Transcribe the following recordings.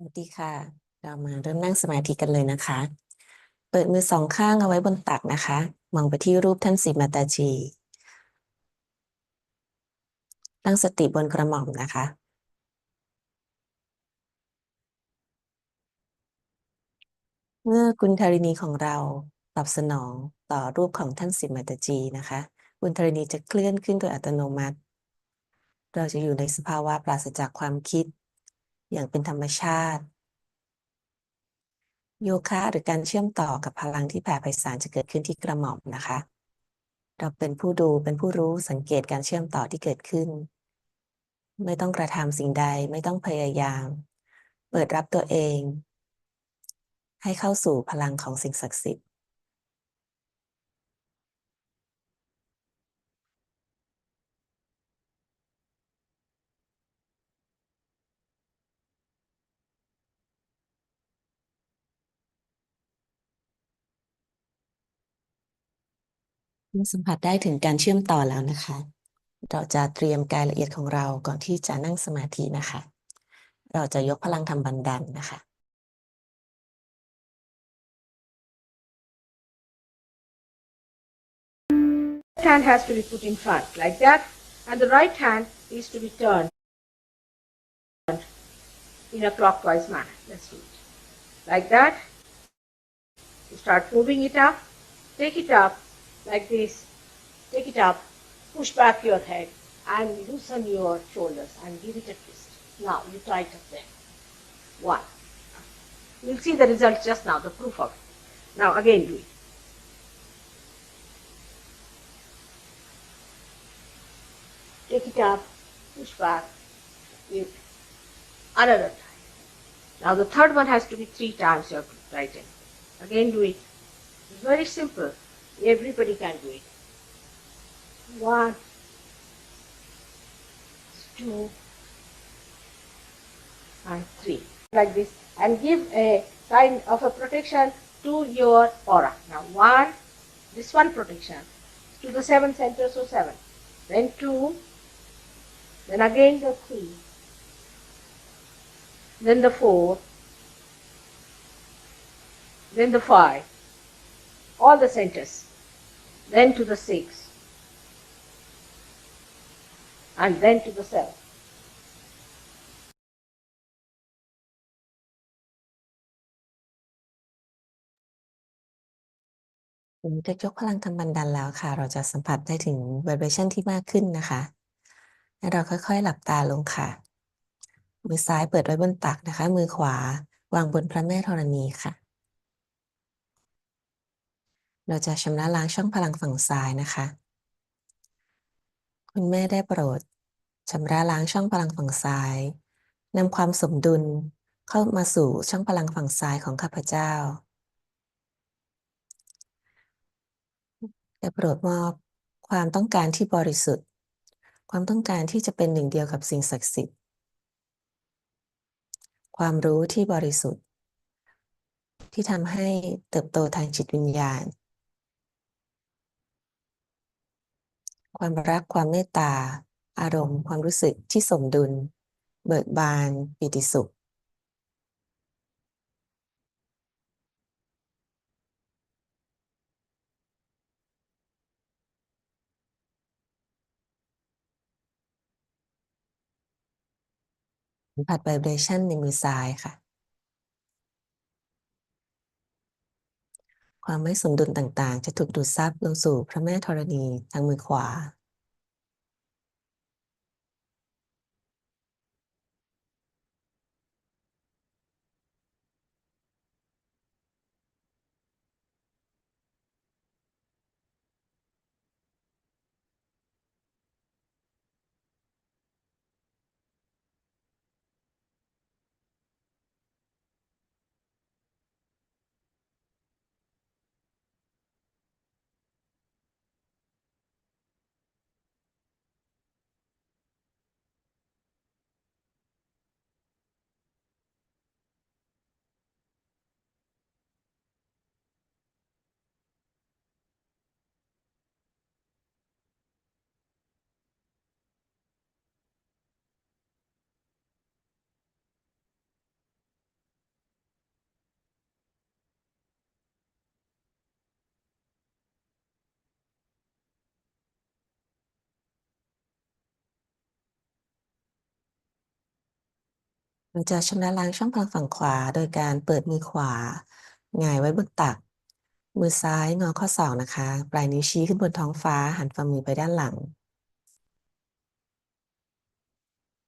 สวัสดีค่ะ เรามาเริ่มนั่งสมาธิกันเลยนะคะ เปิดมือสองข้างเอาไว้บนตักนะคะ มองไปที่รูปท่านสีมาตาจี ตั้งสติบนกระหม่อมนะคะ เมื่อกุณธารินีของเราตอบสนองต่อรูปของท่านสิมาตาจีนะคะ กุณธารินีจะเคลื่อนขึ้นโดยอัตโนมัติ เราจะอยู่ในสภาวะปราศจากความคิด อย่างเป็นธรรมชาติ โยคะหรือการเชื่อมต่อกับพลังที่แผ่ไพศาลจะเกิดขึ้นที่กระหม่อมนะคะ เราเป็นผู้ดูเป็นผู้รู้สังเกตการเชื่อมต่อที่เกิดขึ้น ไม่ต้องกระทำสิ่งใดไม่ต้องพยายาม เปิดรับตัวเอง ให้เข้าสู่พลังของสิ่งศักดิ์สิทธิ์ สัมผัสได้ถึงการเชื่อมต่อแล้วนะคะ เราจะเตรียมกายละเอียดของเราก่อนที่จะนั่งสมาธินะคะ เราจะยกพลังทำบันดันนะคะ hand has to be put in front like that and the right hand is to be turned in a clockwise manner. Let's do it. Like that. You start moving it up. Take it up like this. Take it up. Push back your head and loosen your shoulders and give it a twist. Now you tighten them. One. You'll see the result just now, the proof of it. Now again do it. take it up, push back, with another time. Now the third one has to be three times you have to tighten. Again do it. It's very simple. Everybody can do it. One, two, and three. Like this. And give a sign of a protection to your aura. Now one, this one protection to the seven centers, so seven. Then two, then again the three, then the four, then the five, all the centers, then to the six, and then to the seven. ผมจะยกพลังทำบันดันแล้วค่ะ เราจะสัมผัสได้ถึง vibration ที่มากขึ้นนะคะให้เราค่อยๆ หลับตาลงค่ะ มือซ้ายเปิดไว้บนตักนะคะ มือขวาวางบนพระแม่ธรณีค่ะ เราจะชำระล้างช่องพลังฝั่งซ้ายนะคะ คุณแม่ได้โปรดชำระล้างช่องพลังฝั่งซ้ายนำความสมดุลเข้ามาสู่ช่องพลังฝั่งซ้ายของข้าพเจ้าได้โปรดมอบความต้องการที่บริสุทธิ์ ความต้องการที่จะเป็นหนึ่งเดียวกับสิ่งศักดิ์สิทธิ์ ความรู้ที่บริสุทธิ์ ที่ทำให้เติบโตทางจิตวิญญาณ ความรักความเมตตา อารมณ์ ความรู้สึกที่สมดุล เบิกบานปิติสุข ผัส vibration ในมือซ้ายค่ะ ความไม่สมดุลต่างๆ จะถูกดูดซับลงสู่พระแม่ธรณีทางมือขวา เราจะชำระล้างช่องพลังฝั่งขวา โดยการเปิดมือขวาหงายไว้บนตัก มือซ้ายงอข้อศอกนะคะ ปลายนิ้วชี้ขึ้นบนท้องฟ้า หันฝ่ามือไปด้านหลัง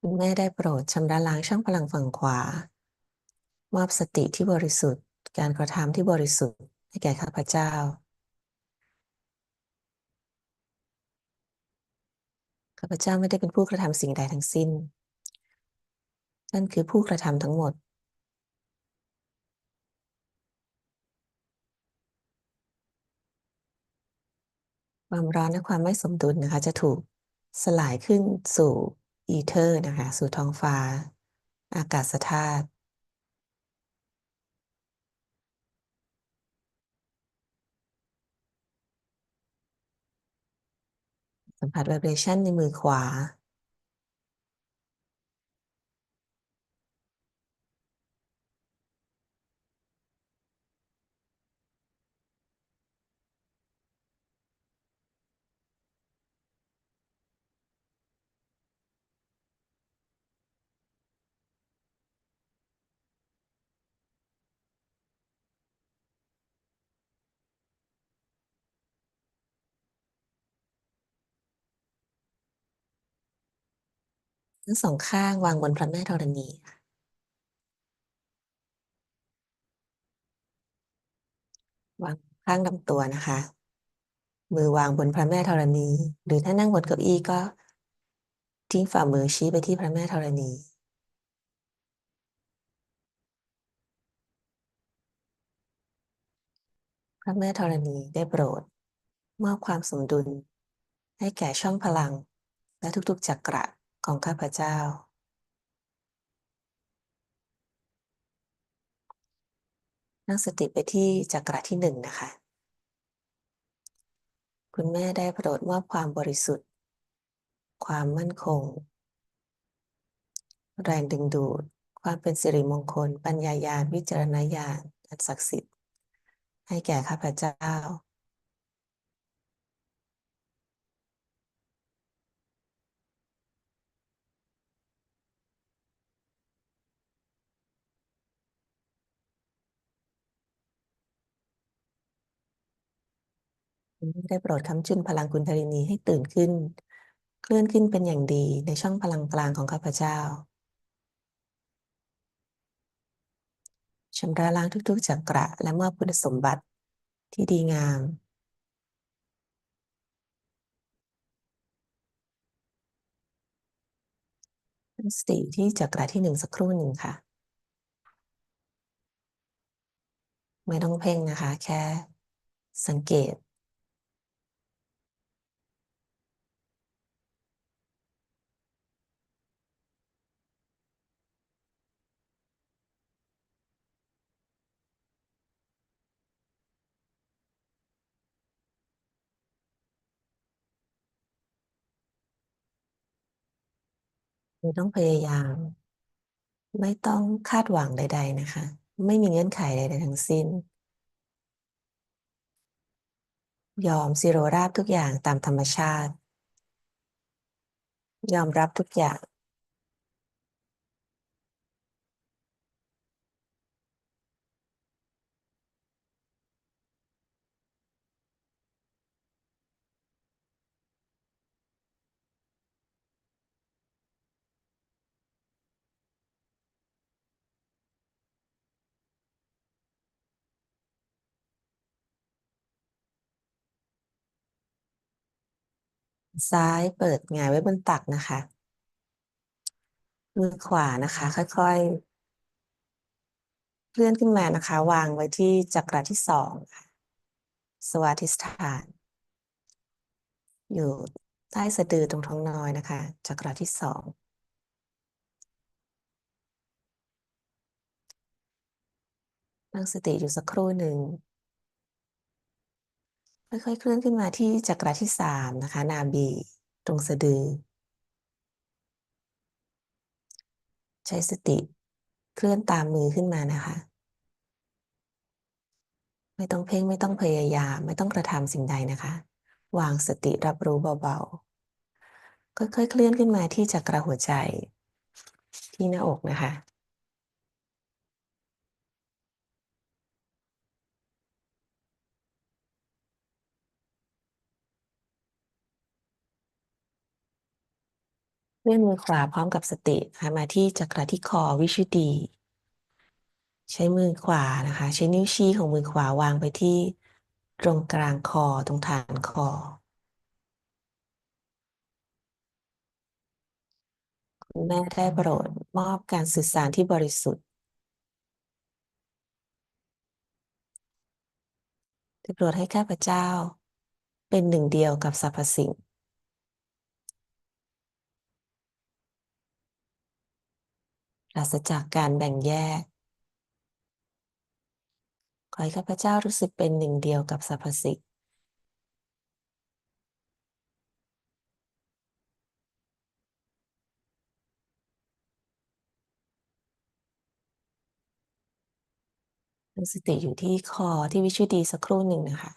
คุณแม่ได้โปรดชำระล้างช่องพลังฝั่งขวา มอบสติที่บริสุทธิ์ การกระทำที่บริสุทธิ์ให้แก่ข้าพเจ้า ข้าพเจ้าไม่ได้เป็นผู้กระทำสิ่งใดทั้งสิ้น นั่นคือผู้กระทำทั้งหมด ความร้อนและความไม่สมดุลนะคะ จะถูกสลายขึ้นสู่อีเทอร์นะคะ สู่ท้องฟ้า อากาศธาตุสัมผัส vibration ในมือขวา ทั้งสองข้างวางบนพระแม่ธรณีค่ะวางข้างลำตัวนะคะ มือวางบนพระแม่ธรณี หรือถ้านั่งบนเก้าอี้ก็ทิ้งฝ่ามือชี้ไปที่พระแม่ธรณี พระแม่ธรณีได้โปรดมอบความสมดุล ให้แก่ช่องพลังและทุกๆจักระ ของข้าพเจ้า นั่งสติไปที่จักระที่หนึ่งนะคะ คุณแม่ได้โปรดมอบความบริสุทธิ์ ความมั่นคง แรงดึงดูด ความเป็นสิริมงคล ปัญญายาณวิจารณญาณอันศักดิ์สิทธิ์ ให้แก่ข้าพเจ้า ได้โปรดคำจุนพลังคุณธรินีให้ตื่นขึ้น เคลื่อนขึ้นเป็นอย่างดีในช่องพลังกลางของข้าพเจ้าชำระล้างทุกๆจักระและมอบคุณสมบัติที่ดีงามตั้งสติที่จักระที่หนึ่งสักครู่หนึ่งค่ะ ไม่ต้องเพ่งนะคะ แค่สังเกต ไม่ต้องพยายาม ไม่ต้องคาดหวังใด ๆ นะคะ ไม่มีเงื่อนไขใด ๆ ทั้งสิ้น ยอมสิโรราบทุกอย่างตามธรรมชาติ ยอมรับทุกอย่าง ซ้ายเปิดหงายไว้บนตักนะคะ มือขวานะคะ ค่อยๆเคลื่อนขึ้นมานะคะ วางไว้ที่จักระที่สองค่ะสวาธิสถาน อยู่ใต้สะดือตรงท้องน้อยนะคะ จักระที่สองตั้งสติอยู่สักครู่หนึ่ง ค่อยๆเคลื่อนขึ้นมาที่จักระที่สามนะคะ นาบีตรงสะดือ ใช้สติเคลื่อนตามมือขึ้นมานะคะ ไม่ต้องเพ่งไม่ต้องพยายาม ไม่ต้องกระทำสิ่งใดนะคะ วางสติรับรู้เบาๆ ค่อยๆเคลื่อนขึ้นมาที่จักระหัวใจที่หน้าอกนะคะ เลื่อนมือขวาพร้อมกับสติค่ะมาที่จักระที่คอวิชุดดี ใช้มือขวานะคะ ใช้นิ้วชี้ของมือขวาวางไปที่ตรงกลางคอตรงฐานคอ คุณแม่ได้โปรดมอบการสื่อสารที่บริสุทธิ์ได้โปรดให้ข้าพเจ้า เป็นหนึ่งเดียวกับสรรพสิ่ง ปราศจากการแบ่งแยก ขอให้ข้าพเจ้ารู้สึกเป็นหนึ่งเดียวกับสรรพสิ่งสติอยู่ที่คอที่วิชุดีสักครู่หนึ่งนะคะ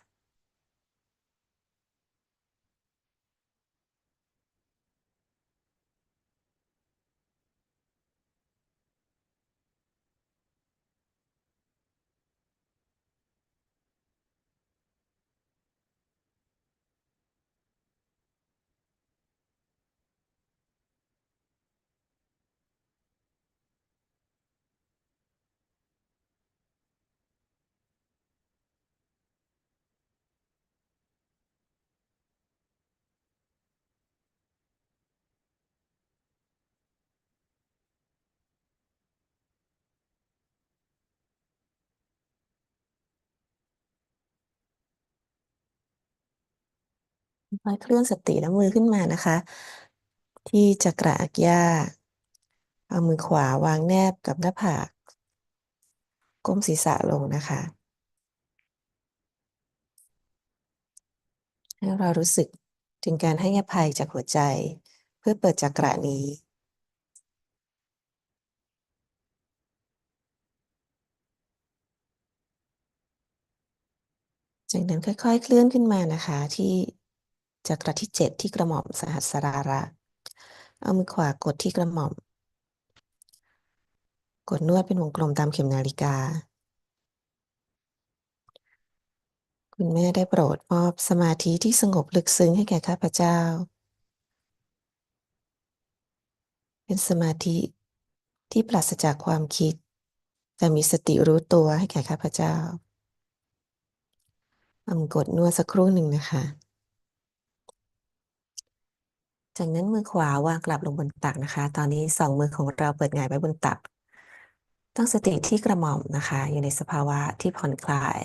ค่อยเคลื่อนสติและมือขึ้นมานะคะ ที่จักระอักย่าเอามือขวาวางแนบกับหน้าผาก ก้มศีรษะลงนะคะให้เรารู้สึกถึงการให้อภัยจากหัวใจ เพื่อเปิดจักระนี้จากนั้นค่อย ๆ เคลื่อนขึ้นมานะคะที่ จักระที่เจ็ดที่กระหม่อมสหัสราระ เอามือขวากดที่กระหม่อม กดนวดเป็นวงกลมตามเข็มนาฬิกา คุณแม่ได้โปรดมอบสมาธิที่สงบลึกซึ้งให้แก่ข้าพเจ้า เป็นสมาธิที่ปราศจากความคิด แต่มีสติรู้ตัวให้แก่ข้าพเจ้าเอากดนวดสักครู่หนึ่งนะคะ จากนั้นมือขวาวางกลับลงบนตักนะคะ ตอนนี้สองมือของเราเปิดหงายไว้บนตัก ตั้งสติที่กระหม่อมนะคะ อยู่ในสภาวะที่ผ่อนคลาย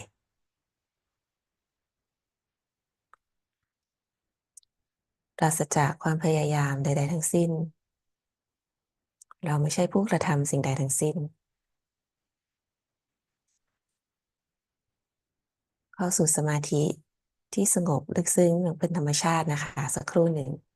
ปราศจากความพยายามใด ๆ ทั้งสิ้น เราไม่ใช่ผู้กระทำสิ่งใดทั้งสิ้น เข้าสู่สมาธิที่สงบลึกซึ้งอย่างเป็นธรรมชาตินะคะ สักครู่หนึ่ง「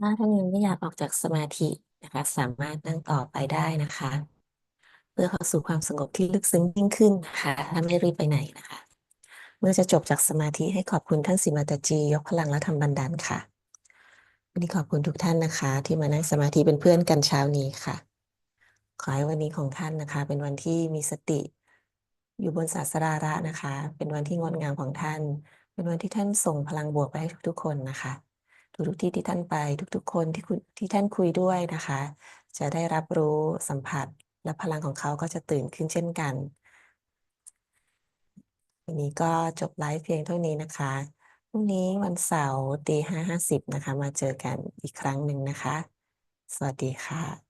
ถ้าท่านยังไม่อยากออกจากสมาธินะคะ สามารถนั่งต่อไปได้นะคะ เพื่อเข้าสู่ความสงบที่ลึกซึ้งยิ่งขึ้นนะคะถ้าไม่รีบไปไหนนะคะ เมื่อจะจบจากสมาธิให้ขอบคุณท่านสิมาตาจี ยกพลังและทำบันดาลค่ะวันนี้ขอบคุณทุกท่านนะคะ ที่มานั่งสมาธิเป็นเพื่อนกันเช้านี้ค่ะ ขอให้วันนี้ของท่านนะคะ เป็นวันที่มีสติ อยู่บนศาสราระนะคะ เป็นวันที่งดงามของท่าน เป็นวันที่ท่านส่งพลังบวกไปให้ทุกๆคนนะคะ ทุกๆที่ที่ท่านไป ทุกๆ คนที่คุณที่ท่านคุยด้วยนะคะ จะได้รับรู้สัมผัสและพลังของเขาก็จะตื่นขึ้นเช่นกันวันนี้ก็จบไลฟ์เพียงเท่านี้นะคะพรุ่งนี้วันเสาร์ตีห้าห้าสิบนะคะ มาเจอกันอีกครั้งหนึ่งนะคะ สวัสดีค่ะ